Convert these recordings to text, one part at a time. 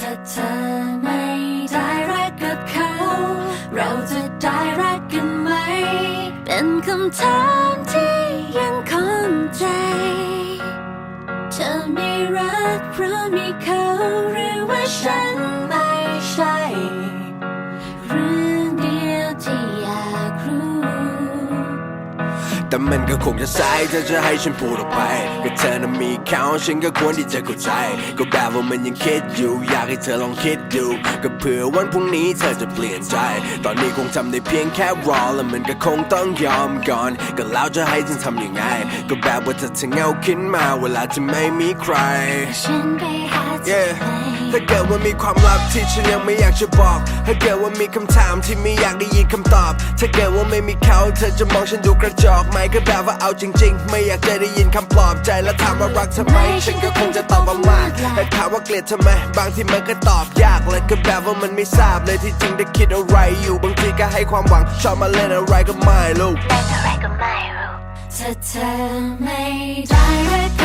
ถ้าเธอไม่ได้รักกับเขา เราจะได้รักกันไหม เป็นคำถามที่ยังคงใจ เธอไม่รักเพราะมีเขาหรือว่าฉันไม่ แต่มันก็คงจะสายถ้าจะให้ฉันพูดออกไป ก็เธอนั้นมีเขาฉันก็ควรที่จะเข้าใจ ก็แบบว่ามันยังคิดอยู่ อยากให้เธอลองคิดดู ก็เผื่อวันพรุ่งนี้เธอจะเปลี่ยนใจ ตอนนี้คงทำได้เพียงแค่รอ แล้วมันก็คงต้องยอมก่อน ก็แล้วจะให้ฉันทำยังไง ก็แบบว่าถ้าเธอเหงาขึ้นมา เวลาที่ไม่มีใคร ฉันไปหาเธอ Yeah ไหนถ้าเกิดว่ามีความลับที่ฉันยังไม่อยากจะบอก ถ้าเกิดว่ามีคำถามที่ไม่อยากได้ยินคำตอบ ถ้าเกิดว่าไม่มีเขาเธอจะมองฉันดูกระจอกไหมก็แบบว่าเอาจริง ๆ ไม่อยากจะได้ยินคำปลอบใจแล้วถามว่ารักทำไม ฉันก็คงจะตอบว่ามากแต่ถามว่าเกลียดทำไม บางทีมันก็ตอบยากเลยก็แบบว่ามันไม่ทราบเลยที่จริงได้คิดอะไรอยู่บางทีก็ให้ความหวังชอบมาเล่นอะไรก็ไม่รู้ถ้าเธอไม่ได้รักกับเขาเร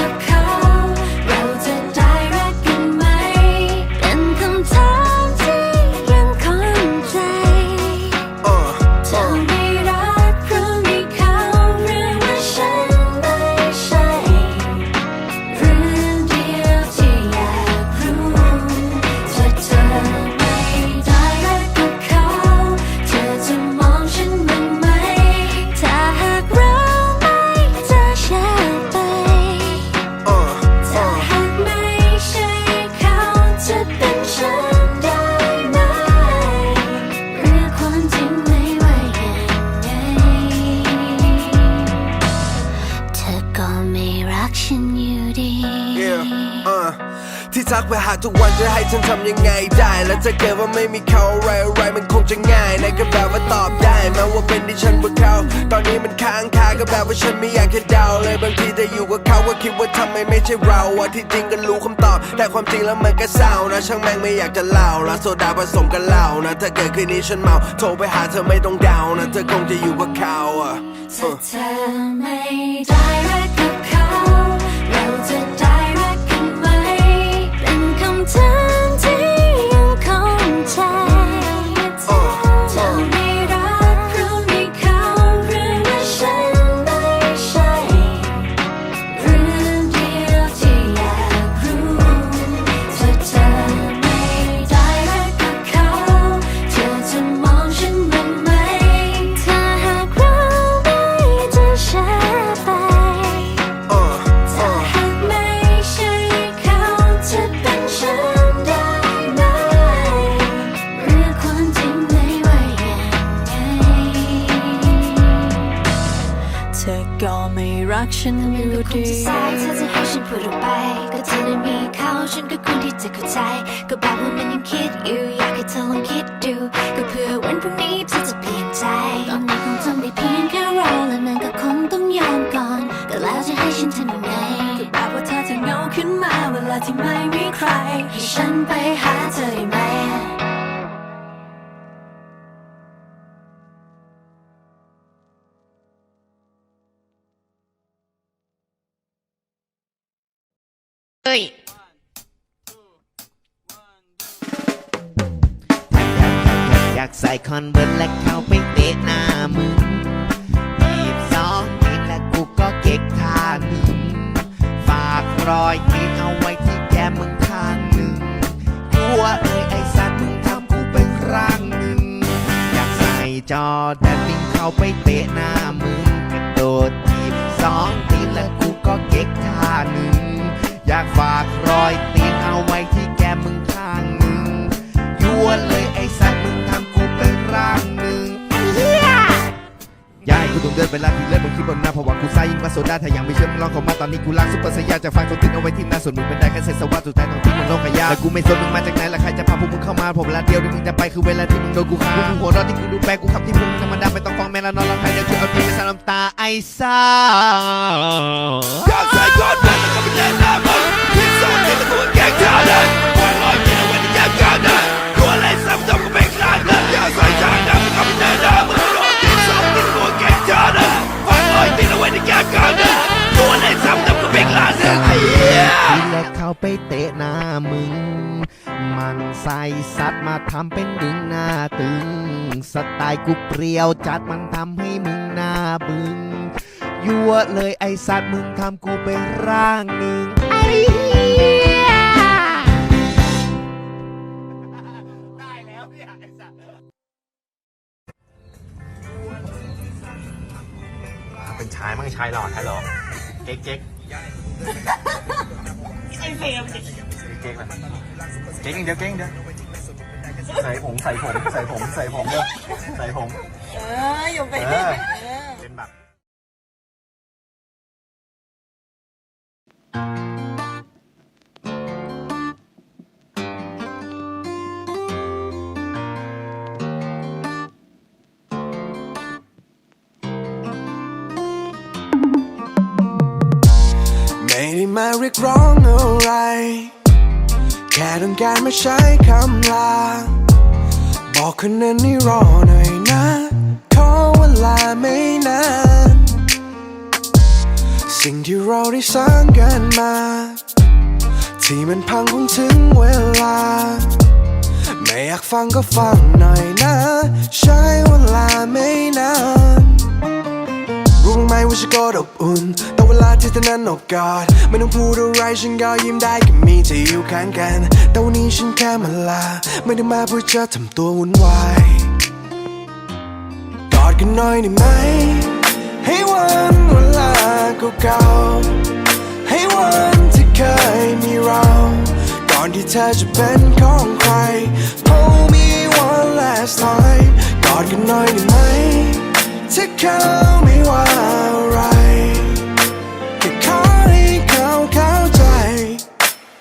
าากทุกวันจะให้ฉันทำยังไงได้ แล้วถ้าเกิดว่าไม่มีเขาอะไรอะไรมันคงจะง่ายนายก็แบบว่าตอบได้แม้ว่าเป็นที่ฉันว่าเขา ตอนนี้มันค้างคาก็แบบว่าฉันไม่อยากจะเดาเลยบางทีแต่อยู่กับเขาก็คิดว่าทำไมไม่ใช่เราอะที่จริงก็รู้คำตอบ แต่ความจริงแล้วมันก็เศร้านะ ช่างแม่งไม่อยากจะเล่าละโซดาผสมกันเหล้านะถ้าเกิดคืนนี้ฉันเมาโทรไปหาเธอไม่ต้องเดานะเธอคงจะอยู่กับเขาอะ ถ้าเธอไม่ได้ ไม่มีใคร ให้ฉันไปหาเธอได้ไหมเอ้ยอยากใส่คอนเวิร์ตและเข้าไปเตะหน้ามึงยีบสองนิดและกูก็เก๊กทางหนึ่งฝากรอย จอแดนลิงเข้าไปเตะหน้ามึงกระโดดทีบสองทีและกูก็เก๊กท่าหนึ่ง อยากฝากรอยตีนเอาไว้ที่แกมึงข้างหนึ่งยั่วเลย กูต้องเดินไปลาที่เลือดมึงคิดบนหน้าเพราะว่ากูซ่ายิ่งกว่าโซดาถ้ายังไม่เชื่อมึงลองเข้ามาตอนนี้กูล้างซุปเปอร์สยามจากฟังตัวติดเอาไว้ที่หน้าส่วนมึงเป็นได้แค่เศษสวัสดิ์สุดท้ายต้องทิ้งมันลงขยะแต่กูไม่สนมึงมาจากไหนและใครจะพาพวกมึงเข้ามาผมเวลาเดียวที่มึงจะไปคือเวลาที่มึงโดนกูฆ่าพวกมึงหัวเร้อนที่กูดูแปลกกูขับที่มึงธรรมดาไม่ต้องฟ้องแม่ละนอนละใครเดี๋ยวช่วยเอาทีไปสาน้ำตาไอ้ซ่าอยากใส่ก้อนมันแล้วก็ไปเล่นหน้ามึงที่สองที่ตะกูแกงเธอเลยวันลอยกินเอาไว้ในยามกันเลยกลัวอะไรซ้ำจำก็ไม่คลาดเลยอยากใจ นยามกันเลยกลัวอะไรซ้ำจำก็ไม่คลาดเลยไอ้เหี้ยแรกเข้าไปเตะหน้ามึง มันใส่สัตว์มาทำเป็นดึงหน้าตึง สไตล์กูเปรี้ยวจัดมันทำให้มึงหน้าบึงยั่วเลยไอสัตว์มึงทำกูเป็นร่างหนึ่งไอ้เหี้ย เก๊กเก๊กไอเฟมเก๊กเลยเก๊กอย่างเดียวเก๊กอย่างเดียวใส่ผมใส่ผมใส่ผมใส่ผมเด้อใส่ผม เอออยู่ไปเอเรื่อยอเออเป็นแบบไม่ กร้องอะไร แค่ต้องการมาใช้คำลา บอกคนนั้นให้รอหน่อยนะ ขอเวลาไม่นาน สิ่งที่เราได้สร้างกันมา ที่มันพังคงถึงเวลา ไม่อยากฟังก็ฟังหน่อยนะ ใช้เวลาไม่นาน รู้ไหมว่าฉันก็อบอุ่น แต่เวลาที่เธอนั้นอบกอดไม่ต้องพูดอะไรฉันก็ยิ้มได้แค่มีเธออยู่ข้างกัน แต่วันนี้ฉันแค่มาลา ไม่ได้มาเพื่อจะทำตัววุ่นวายกอดกันหน่อยได้ไหม ให้วันเวลาเก่าๆให้วันที่เคยมีเรา ก่อนที่เธอจะเป็นของใคร Hold me one last time กอดกันหน่อยได้ไหม ถ้าเขาไม่ว่าอะไรแค่ขอให้เขาเข้าใจ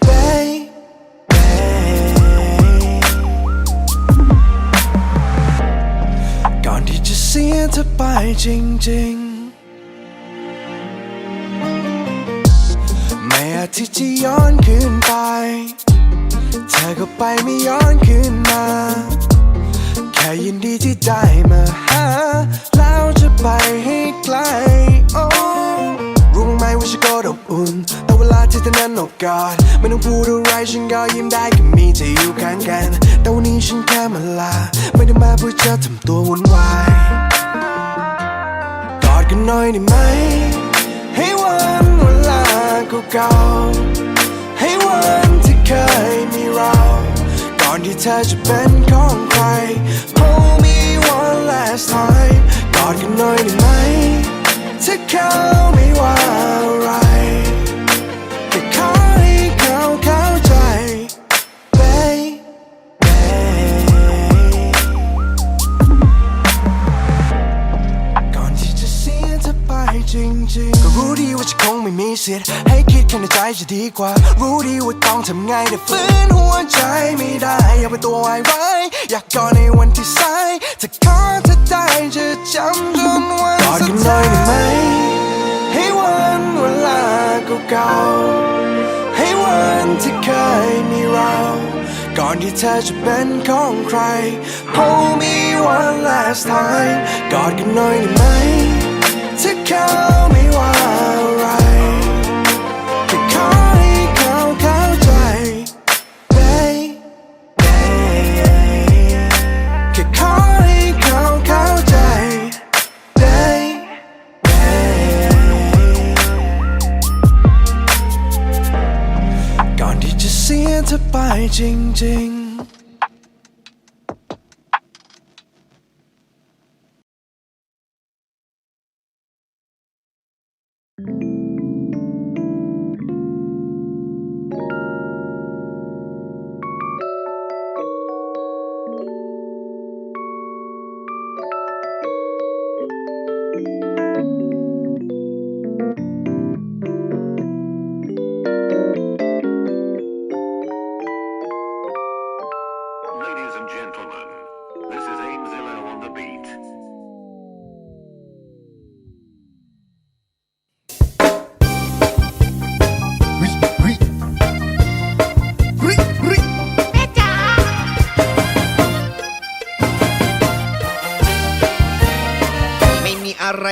baby ก่อนที่จะเสียเธอไปจริงๆไม่อาจที่จะย้อนคืนไป เธอก็ไปไม่ย้อนคืนมา ค่ยินดีที่ได้มาหาแล้วจะไปให้ไกลโอ้รู้ไหมว่าฉันก็อบอุ่น แต่เวลาที่เธอนั้นอบกอดไม่ต้องพูดอะไรฉันก็ยิ้มได้แค่มีเธออยู่ข้างกัน แต่วันนี้ฉันแค่มาลา ไม่ได้มาเพื่อจะทำตัววุ่นวายกอดกันหน่อยได้ไหม ให้วันเวลาเก่าๆให้วันที่เคยมีเรา ก่อนที่เธอจะเป็นของ ใคร Hold me one last time กอดกันหน่อยได้ไหมถ้าเขาไม่ว่าอะไรแค่ขอให้เขาเข้าใจ baby ก่อนที่จะเสียเธอไปจริงๆ ก็รู้ดีว่าจะคงไม่มีสิทธิ์ จะดีกว่า รู้ดีว่าต้องทำไงแต่ฝืนหัวใจไม่ได้อยากเป็นตัวไว้ไว้ อยากกอดในวันที่สายจะขอเธอได้จะจำจนวันสุดท้ายกอดกันหน่อยได้ไหม ให้วันเวลาเก่าๆให้วันที่เคยมีเรา ก่อนที่เธอจะเป็นของใคร Hold me one last time กอดกันหน่อยได้ไหมถ้าเขาไม่ว่า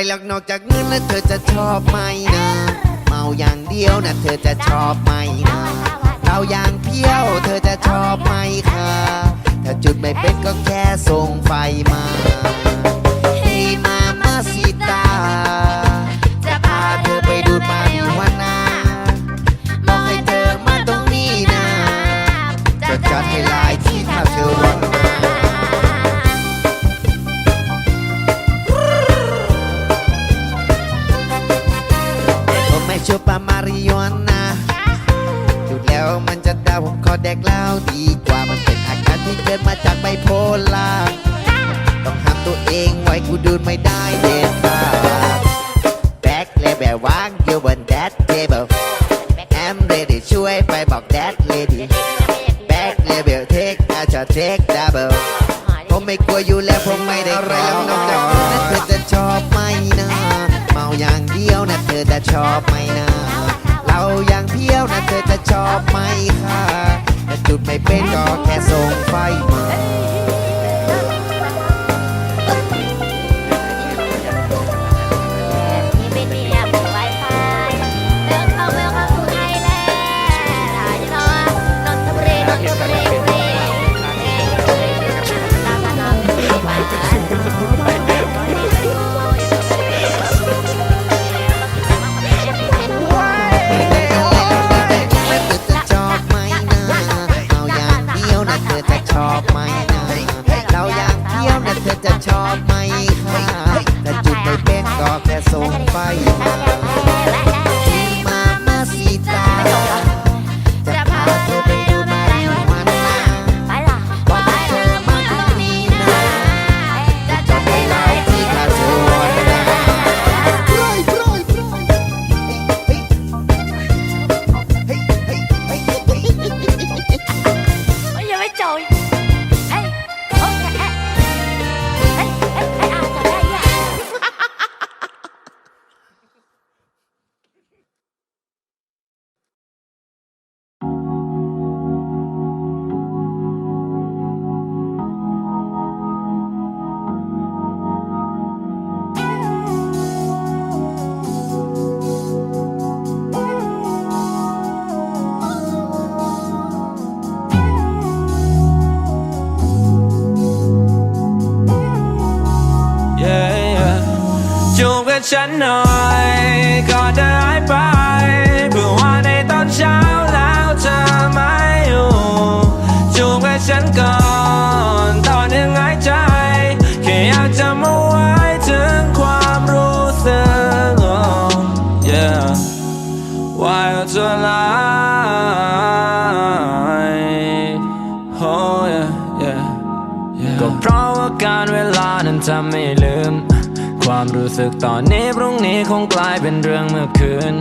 หรอกนอกจากเงินและเธอจะชอบไหมนะ เมาอย่างเดียวนะเธอจะชอบไหมนะเราอย่างเที่ยวเธอจะชอบไหมคะถ้าจุดไม่เป็นก็แค่ส่งไฟมาให้ ชอปามาริโอนาดูดแล้วมันจะดาวผมขอแดกเหล้าดีกว่ามันเป็นอาการที่เกิดมาจากไบโพล่าต้องห้ามตัวเองไว้กูดูดไม่ได้เด็ดขาด ฉันหน่อยก่อนเธอหายไปเพื่อว่าในตอนเช้าแล้วเธอไม่อยู่จูบกับฉันก่อนตอนยังหายใจแค่อยากจะมาไว้ถึงความรู้สึก oh, yeah while to lie oh yeah yeah ก็เพราะว่าการเวลานั้นทำให้ลืม ความรู้สึกตอนนี้พรุ่งนี้คงกลายเป็นเรื่องเมื่อคืน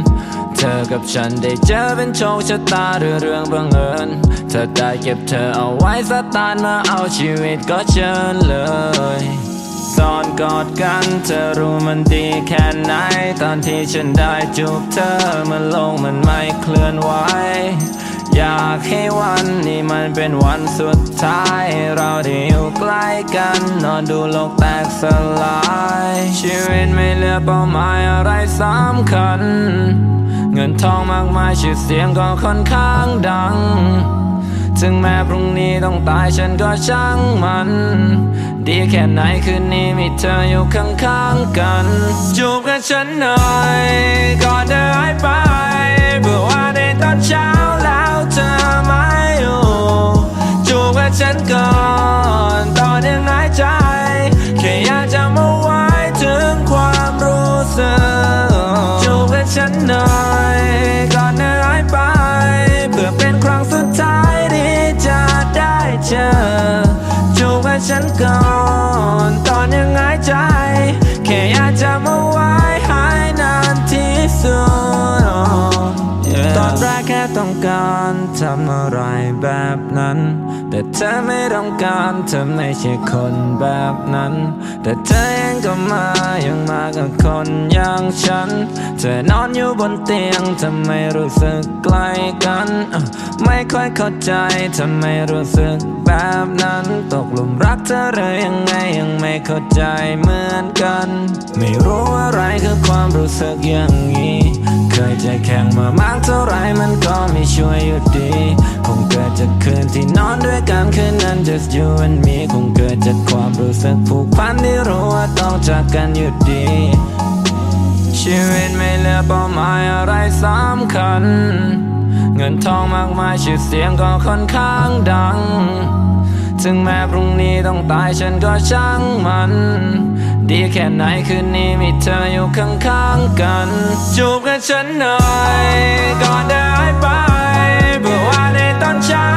เธอกับฉันได้เจอเป็นโชคชะตาหรือเรื่องบังเอิญเธอได้เก็บเธอเอาไว้สตาร์ทมาเอาชีวิตก็เชิญเลยตอนกอดกันเธอรู้มันดีแค่ไหน ตอนที่ฉันได้จูบเธอมันลงมันไม่เคลื่อนไหว อยากให้วันนี้มันเป็นวันสุดท้าย เราได้อยู่ใกล้กัน นอนดูโลกแตกสลาย ชีวิตไม่เหลือเป้าหมายอะไรสำคัญ เงินทองมากมายชื่อเสียงก็ค่อนข้างดัง ถึงแม้พรุ่งนี้ต้องตายฉันก็ช่างมัน ดีแค่ไหนคืนนี้มีเธออยู่ข้างๆกัน จูบกับฉันหน่อยก่อนเธอหายไปเพื่อว่าในตอนเช้า การทำอะไรแบบนั้น แต่เธอไม่ต้องการเธอไม่ใช่คนแบบนั้น แต่เธอเองก็มายังมากับคนอย่างฉัน เธอนอนอยู่บนเตียงทำไมรู้สึกใกล้กัน ไม่ค่อยเข้าใจทำไมรู้สึกแบบนั้น ตกหลุมรักเธอหรือยังไงยังไม่เข้าใจเหมือนกัน ไม่รู้อะไรคือความรู้สึกอย่างนี้ เคยใจแข็งมามากเท่าไรมันก็ไม่ช่วยอยู่ดีคงเกิดจากคืนที่นอนด้วยกันคืนนั้น just you and me คงเกิดจากความรู้สึกผูกพันที่รู้ว่าต้องจากกันอยู่ดี ชีวิตไม่เหลือเป้าหมายอะไรสำคัญ เงินทองมากมายชื่อเสียงก็ค่อนข้างดัง ถึงแม้พรุ่งนี้ต้องตายฉันก็ช่างมัน ดีแค่ไหนคืนนี้มีเธออยู่ข้างๆกัน จูบกับฉันหน่อยก่อนเดินไปเพื่อว่าในตอนเช้า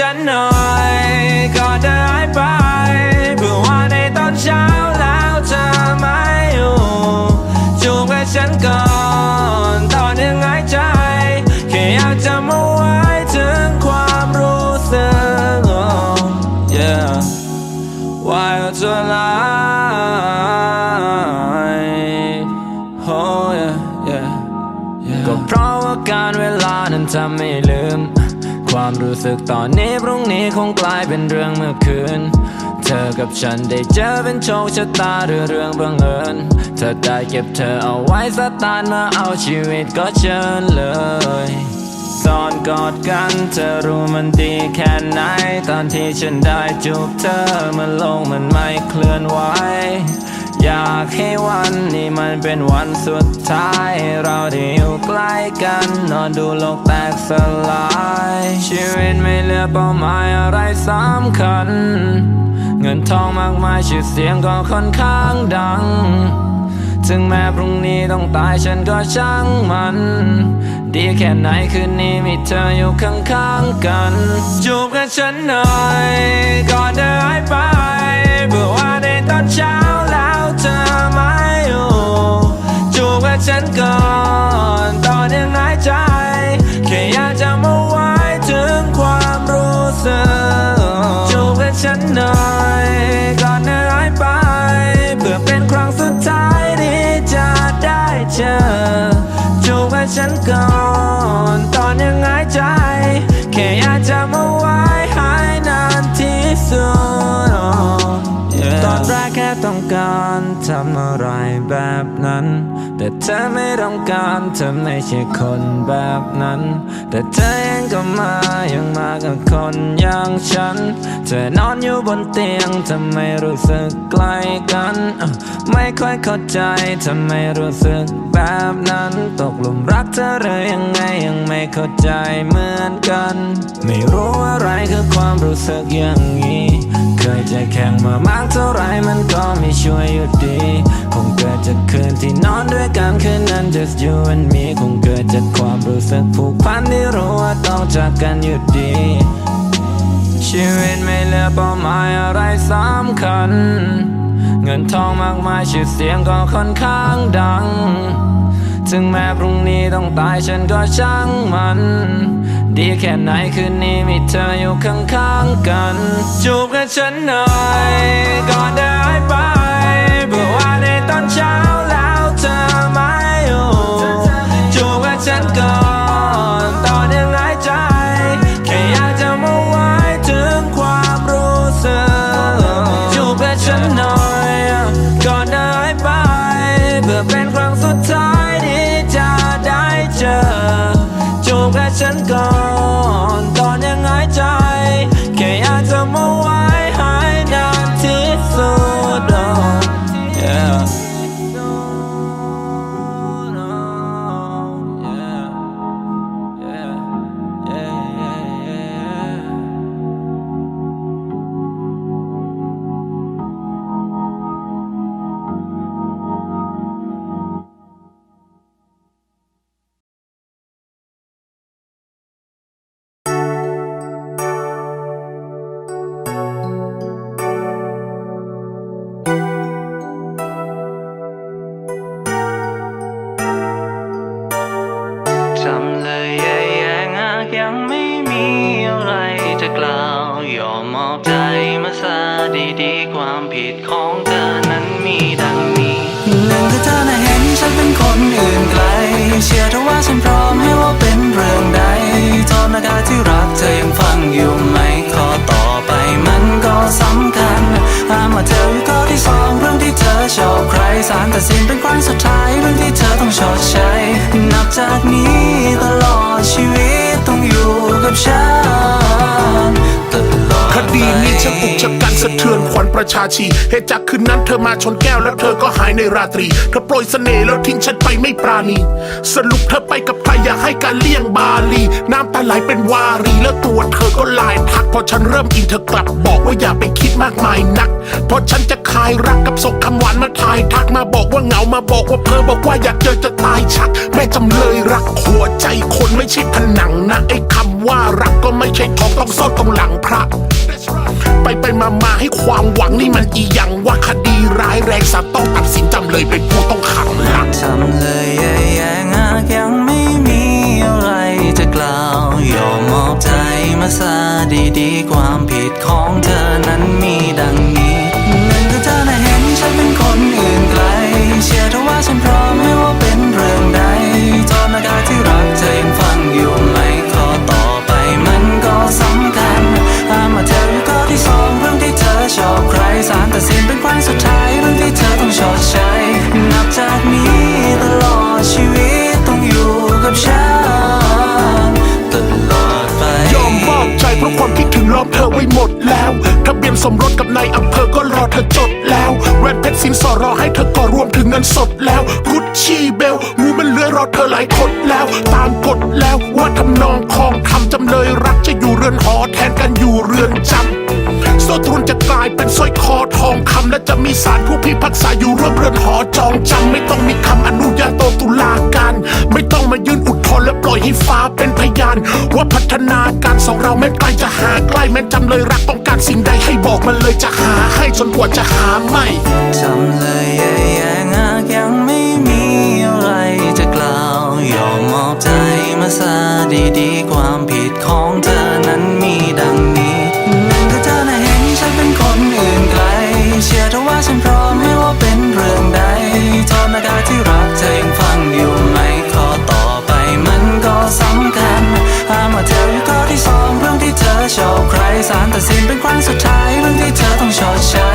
จูบ สึกตอนนี้พรุ่งนี้คงกลายเป็นเรื่องเมื่อคืน เธอกับฉันได้เจอเป็นโชคชะตาหรือเรื่องบังเอิญเธอได้เก็บเธอเอาไว้สตาร์ทมาเอาชีวิตก็เชิญเลยตอนกอดกันเธอรู้มันดีแค่ไหน ตอนที่ฉันได้จูบเธอมันลงมันไม่เคลื่อนไหว อยากให้วันนี้มันเป็นวันสุดท้าย เราได้อยู่ใกล้กัน นอนดูโลกแตกสลาย ชีวิตไม่เหลือเป้าหมายอะไรสำคัญ เงินทองมากมายชื่อเสียงก็ค่อนข้างดัง ถึงแม้พรุ่งนี้ต้องตายฉันก็ช่างมัน ดีแค่ไหนคืนนี้มีเธออยู่ข้างๆกันจูบกับฉันหน่อยก่อนเดินหายไปเพื่อว่าในตอนเช้าแล้วเธอไม่อยู่จูบกับฉันก่อนตอนยังหายใจแค่อยากจะมาไว้ถึงความรู้สึกจูบกับฉันหน่อย แต่เธอไม่ต้องการเธอไม่ใช่คนแบบนั้น แต่เธอเองก็มายังมากับคนอย่างฉัน เธอนอนอยู่บนเตียงทำไมรู้สึกใกล้กัน ไม่ค่อยเข้าใจทำไมรู้สึกแบบนั้น ตกหลุมรักเธอหรือยังไงยังไม่เข้าใจเหมือนกัน ไม่รู้อะไรคือความรู้สึกอย่างนี้ เคยจะแข่งมามากเท่าไรมันก็ไม่ช่วยอยู่ดี คงเกิดจากคืนที่นอนด้วยกันคืนนั้น just you and me คงเกิดจากความรู้สึกผูกพันที่รู้ว่าต้องจากกันอยู่ดี ชีวิตไม่เหลือเป้าหมายอะไรสำคัญ เงินทองมากมายชื่อเสียงก็ค่อนข้างดัง ถึงแม้พรุ่งนี้ต้องตายฉันก็ช่างมัน ดีแค่ไหนคืนนี้มีเธออยู่ข้างๆกัน จูบกับฉันหน่อยก่อนเดินหายไปเพื่อว่าในตอนเช้าแล้วเธอไม่อยู่จูบกับฉันก่อน สารแต่สินเป็นครั้งสุดท้ายเรื่องที่เธอต้องชดใช้ นับจากนี้ตลอดชีวิตต้องอยู่กับฉันตลอด คดีนี้ช่างอุกชะกันสะเทือนขวัญประชาชีเหตุจากคืนนั้นเธอมาชนแก้วแล้วเธอก็หายในราตรี เธอโปรยเสน่ห์แล้วทิ้งฉันไปไม่ปราณี สรุปเธอไปกับใครอยากให้การเลี่ยงบาลี น้ำตาไหลเป็นวารีแล้วตัวเธอก็ลายทักพอฉันเริ่มอินเธอกลับบอกว่าอย่าไปคิดมากมายนักพอฉันจะคายรักกับส่งคำหวานมาทายทักมาบอกว่าเหงามาบอกว่าเพอบอกว่าอยากเจอจะตายชัก แม่จำเลยรักหัวใจคนไม่ใช่ผนังนะไอ้คำว่ารักก็ไม่ใช่ทองต้องซ่อนตรงหลังพระ ไปไปมามาให้ความหวังนี่มันอีหยังว่าคดีร้ายแรงสารต้องตัดสินจำเลยเป็นผู้ต้องขังหลักทำเลยแย่ๆงากยังไม่มีอะไรจะกล่าวยอมมอบใจมาซะดีๆ ความผิดของเธอนั้นมีดังนี้ ล้อมเธอไว้หมดแล้วทะเบียนสมรสกับนายอำเภอก็รอเธอจดแล้วแหวนเพชรสินสอดรอให้เธอก่อรวมถึงเงินสดแล้วกุชชี่เบลงูมันเลื้อยรอเธอหลายคนแล้ว ตามกฎแล้วว่าทำนองคองทำจำเลยรักจะอยู่เรือนหอแทนกันอยู่เรือนจำโซตรุนจะกลายเป็นสร้อยคอทองคำและจะมีสารผู้พิพากษาอยู่ร่วมเรือนหอจองจำไม่ต้องมีคำอนุญาโตตุลาการไม่ ล่อยให้ฟ้าเป็นพยาน ว่าพัฒนาการสองเราแม้ไกลจะหาใกล้แม้จำเลยรักต้องการสิ่งใดให้บอกมันเลยจะหาให้จนกว่าจะหาไม่จำเลยแย่ๆงากยังไม่มีอะไรจะกล่าวยอมมอบใจมาซะดีดีกวา สารตัดสินเป็นครั้งสุดท้ายเรื่องที่เธอต้องชดใช้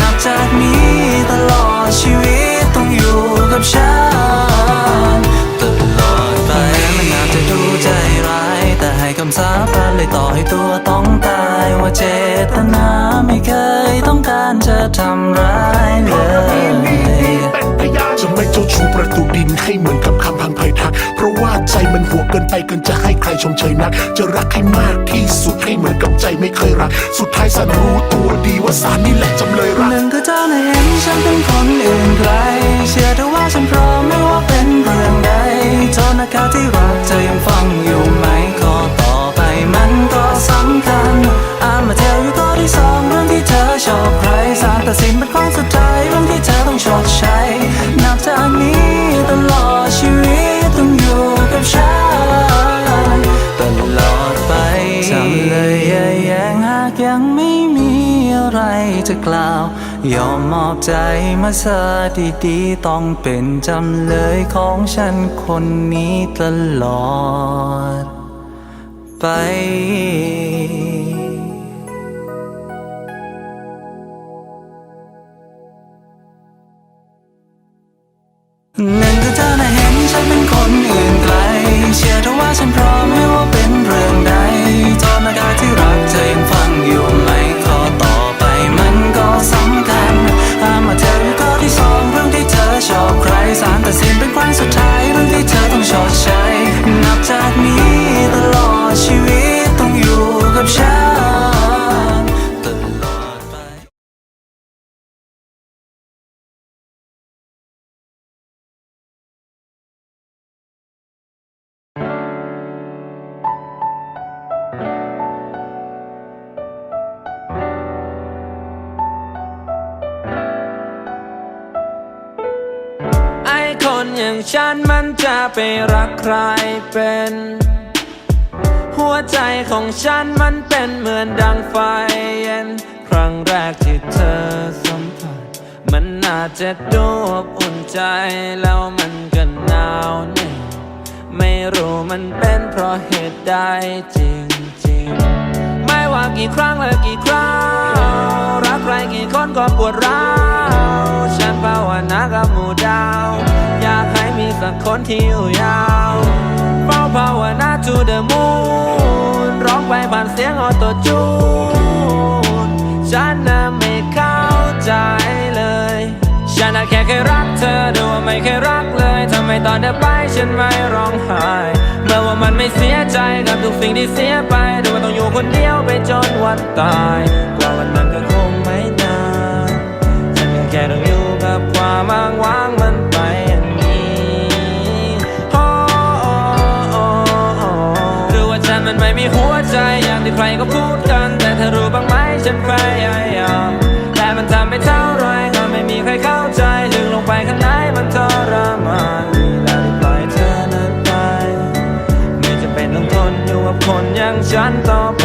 นับจากนี้ตลอดชีวิตต้องอยู่กับฉันำสาปานเลยต่อให้ตัวต้องตายว่าเจตนาไม่เคยต้องการจะทำร้ายเลยเป็นพยานจะไม่เจ้าชู้ประตูดินให้เหมือนกับคำพังไพทัก เพราะว่าใจมันหัวเกินไปเกินจะให้ใครชมเชยนัก จะรักให้มากที่สุดให้เหมือนกับใจไม่เคยรัก สุดท้ายสันรู้ตัวดีว่าสารนี่แหละจำเลยรักหนึ่งคือเธอน่ะเห็นฉันเป็นคนอื่นไกลเชื่อเธอว่าฉันพร้อมไม่ว่าเป็นเรื่องใดโทษนะคะที่รักเธอยังฟังอยู่ไหมข้อต่อไป มันก็สำคัญอ่านมาเทลอยู่ข้อที่สองเรื่องที่เธอชอบใครสารตัดสินเป็นข้อสุดท้ายเรื่องที่เธอต้องชดใช้ นับจากนี้ตลอดชีวิตต้องอยู่กับฉันตลอดไปจำเลยแย่ๆหากยังไม่มีอะไรจะกล่าวยอมมอบใจมาซะดีๆต้องเป็นจำเลยของฉันคนนี้ตลอด ไปนึ่งคือเธอน่ะเห็นฉันเป็นคนอื่นไกล เชื่อเธอว่าฉันพร้อมไม่ว่าเป็นเรื่องใดโทษนะกาที่รักเธอยังฟังอยู่ไหมข้อต่อไปมันก็สำคัญห้ามมาเธออยู่ข้อที่สองเรื่องที่เธอชอบใครสารตัดสินเป็นครั้งสุดท้ายเรื่องที่เธอต้องชดใช้ นับจากนี้ ดชีวิตต้องอยู่กับฉันตลอดไปไอคนอย่างฉันมันจะไปรักใครเป็น หัวใจของฉันมันเป็นเหมือนดังไฟเป็น ครั้งแรกที่เธอสัมผัส มันอาจจะดูอบอุ่นใจแล้วมันก็หนาวเหนี่ยไม่รู้มันเป็นเพราะเหตุใดจริงๆไม่ว่ากี่ครั้งและกี่คราวรักใครกี่คนก็ปวดร้าวฉันภาวนากับหมู่ดาว อยากให้มีสักคนที่อยู่ยาวเฝ้าภาวนา สียงออโตจูนฉันน่ะไม่เข้าใจเลย ฉันน่ะแค่เคยรักเธอดูว่าไม่เคยรักเลยทำไมตอนเธอไปฉันไม่ร้องไห้ เมื่อว่ามันไม่เสียใจกับทุกสิ่งที่เสียไปดูว่าต้องอยู่คนเดียวไปจนวันตายกว่าวันนั้นก็คงไม่นานฉันก็แค่ต้องอยู่กับความอ้างว้าง มีหัวใจอย่างที่ใครก็พูดกัน แต่เธอรู้บ้างไหมฉันพยายามแต่มันทำไม่เท่าไรก็ไม่มีใครเข้าใจลึกลงไปข้างในมันทรมานดีแล้วปล่อยเธอนั้นไป ไม่จะเป็นต้องทนอยู่กับคนอย่างฉันต่อไป